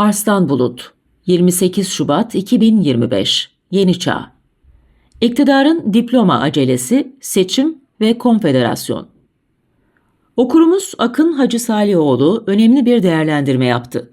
Arslan Bulut 28 Şubat 2025 Yeni Çağ İktidarın diploma acelesi, seçim ve konfederasyon. Okurumuz Akın Hacı Salihoğlu önemli bir değerlendirme yaptı.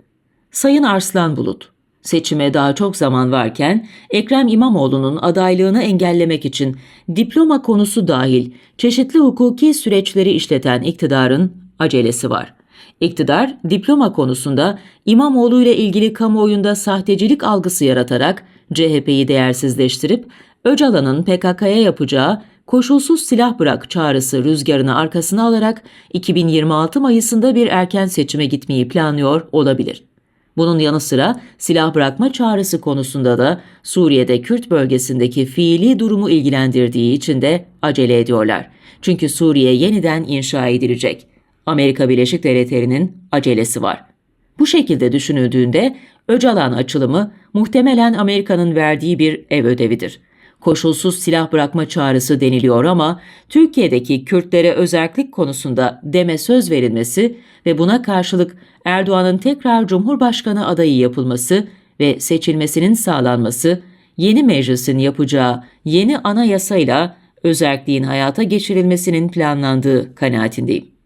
Sayın Arslan Bulut, seçime daha çok zaman varken Ekrem İmamoğlu'nun adaylığını engellemek için diploma konusu dahil çeşitli hukuki süreçleri işleten iktidarın acelesi var. İktidar diploma konusunda İmamoğlu ile ilgili kamuoyunda sahtecilik algısı yaratarak CHP'yi değersizleştirip Öcalan'ın PKK'ya yapacağı koşulsuz silah bırak çağrısı rüzgarını arkasına alarak 2026 Mayıs'ında bir erken seçime gitmeyi planlıyor olabilir. Bunun yanı sıra silah bırakma çağrısı konusunda da Suriye'de Kürt bölgesindeki fiili durumu ilgilendirdiği için de acele ediyorlar. Çünkü Suriye yeniden inşa edilecek. Amerika Birleşik Devletleri'nin acelesi var. Bu şekilde düşünüldüğünde Öcalan açılımı muhtemelen Amerika'nın verdiği bir ev ödevidir. Koşulsuz silah bırakma çağrısı deniliyor ama Türkiye'deki Kürtlere özerklik konusunda deme söz verilmesi ve buna karşılık Erdoğan'ın tekrar Cumhurbaşkanı adayı yapılması ve seçilmesinin sağlanması yeni meclisin yapacağı yeni anayasayla özerkliğin hayata geçirilmesinin planlandığı kanaatindeyim.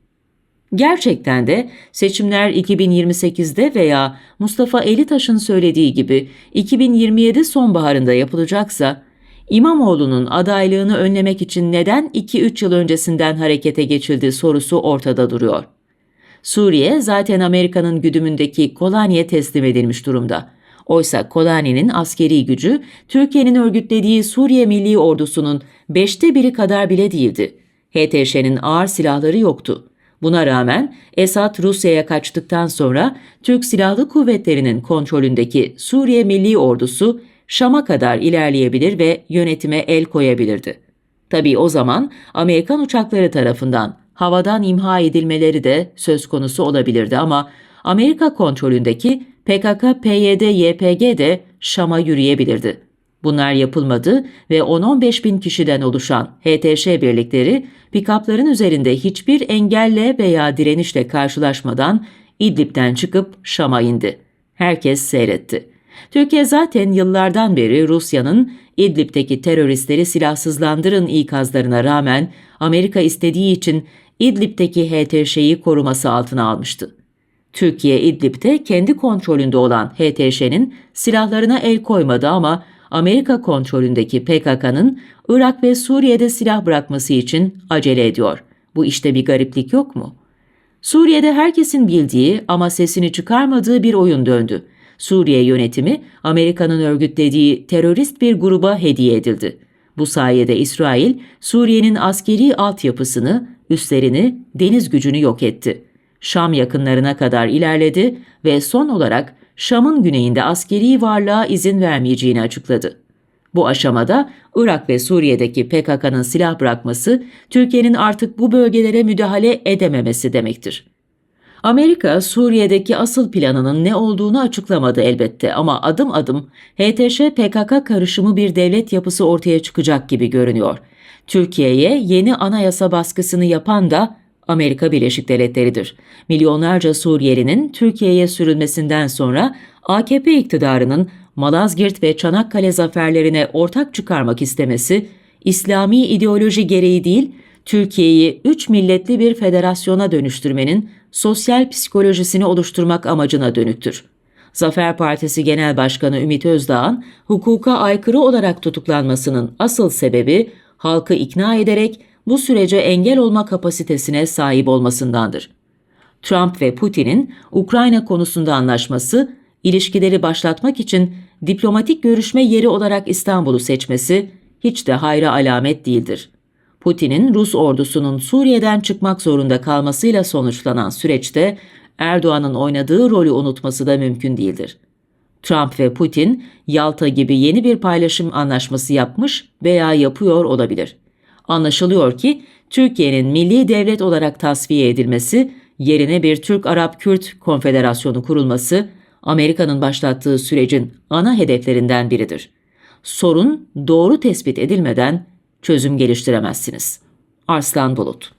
Gerçekten de seçimler 2028'de veya Mustafa Elitaş'ın söylediği gibi 2027 sonbaharında yapılacaksa İmamoğlu'nun adaylığını önlemek için neden 2-3 yıl öncesinden harekete geçildi sorusu ortada duruyor. Suriye zaten Amerika'nın güdümündeki Kolani'ye teslim edilmiş durumda. Oysa Kolani'nin askeri gücü Türkiye'nin örgütlediği Suriye Milli Ordusu'nun beşte biri kadar bile değildi. HTŞ'nin ağır silahları yoktu. Buna rağmen Esad Rusya'ya kaçtıktan sonra Türk Silahlı Kuvvetleri'nin kontrolündeki Suriye Milli Ordusu Şam'a kadar ilerleyebilir ve yönetime el koyabilirdi. Tabii o zaman Amerikan uçakları tarafından havadan imha edilmeleri de söz konusu olabilirdi ama Amerika kontrolündeki PKK-PYD-YPG de Şam'a yürüyebilirdi. Bunlar yapılmadı ve 10-15 bin kişiden oluşan HTŞ birlikleri pikapların üzerinde hiçbir engelle veya direnişle karşılaşmadan İdlib'den çıkıp Şam'a indi. Herkes seyretti. Türkiye zaten yıllardan beri Rusya'nın İdlib'deki teröristleri silahsızlandırın ikazlarına rağmen Amerika istediği için İdlib'deki HTŞ'yi koruması altına almıştı. Türkiye İdlib'de kendi kontrolünde olan HTŞ'nin silahlarına el koymadı ama Amerika kontrolündeki PKK'nın Irak ve Suriye'de silah bırakması için acele ediyor. Bu işte bir gariplik yok mu? Suriye'de herkesin bildiği ama sesini çıkarmadığı bir oyun döndü. Suriye yönetimi Amerika'nın örgütlediği terörist bir gruba hediye edildi. Bu sayede İsrail, Suriye'nin askeri altyapısını, üslerini, deniz gücünü yok etti. Şam yakınlarına kadar ilerledi ve son olarak Şam'ın güneyinde askeri varlığa izin vermeyeceğini açıkladı. Bu aşamada Irak ve Suriye'deki PKK'nın silah bırakması, Türkiye'nin artık bu bölgelere müdahale edememesi demektir. Amerika, Suriye'deki asıl planının ne olduğunu açıklamadı elbette ama adım adım HTŞ-PKK karışımı bir devlet yapısı ortaya çıkacak gibi görünüyor. Türkiye'ye yeni anayasa baskısını yapan da Amerika Birleşik Devletleri'dir. Milyonlarca Suriyelinin Türkiye'ye sürülmesinden sonra AKP iktidarının Malazgirt ve Çanakkale zaferlerine ortak çıkarmak istemesi, İslami ideoloji gereği değil, Türkiye'yi üç milletli bir federasyona dönüştürmenin sosyal psikolojisini oluşturmak amacına dönüktür. Zafer Partisi Genel Başkanı Ümit Özdağ'ın hukuka aykırı olarak tutuklanmasının asıl sebebi halkı ikna ederek bu sürece engel olma kapasitesine sahip olmasındandır. Trump ve Putin'in Ukrayna konusunda anlaşması, ilişkileri başlatmak için diplomatik görüşme yeri olarak İstanbul'u seçmesi hiç de hayra alamet değildir. Putin'in Rus ordusunun Suriye'den çıkmak zorunda kalmasıyla sonuçlanan süreçte Erdoğan'ın oynadığı rolü unutması da mümkün değildir. Trump ve Putin Yalta gibi yeni bir paylaşım anlaşması yapmış veya yapıyor olabilir. Anlaşılıyor ki Türkiye'nin milli devlet olarak tasfiye edilmesi, yerine bir Türk-Arap-Kürt konfederasyonu kurulması Amerika'nın başlattığı sürecin ana hedeflerinden biridir. Sorun doğru tespit edilmeden çözüm geliştiremezsiniz. Arslan Bulut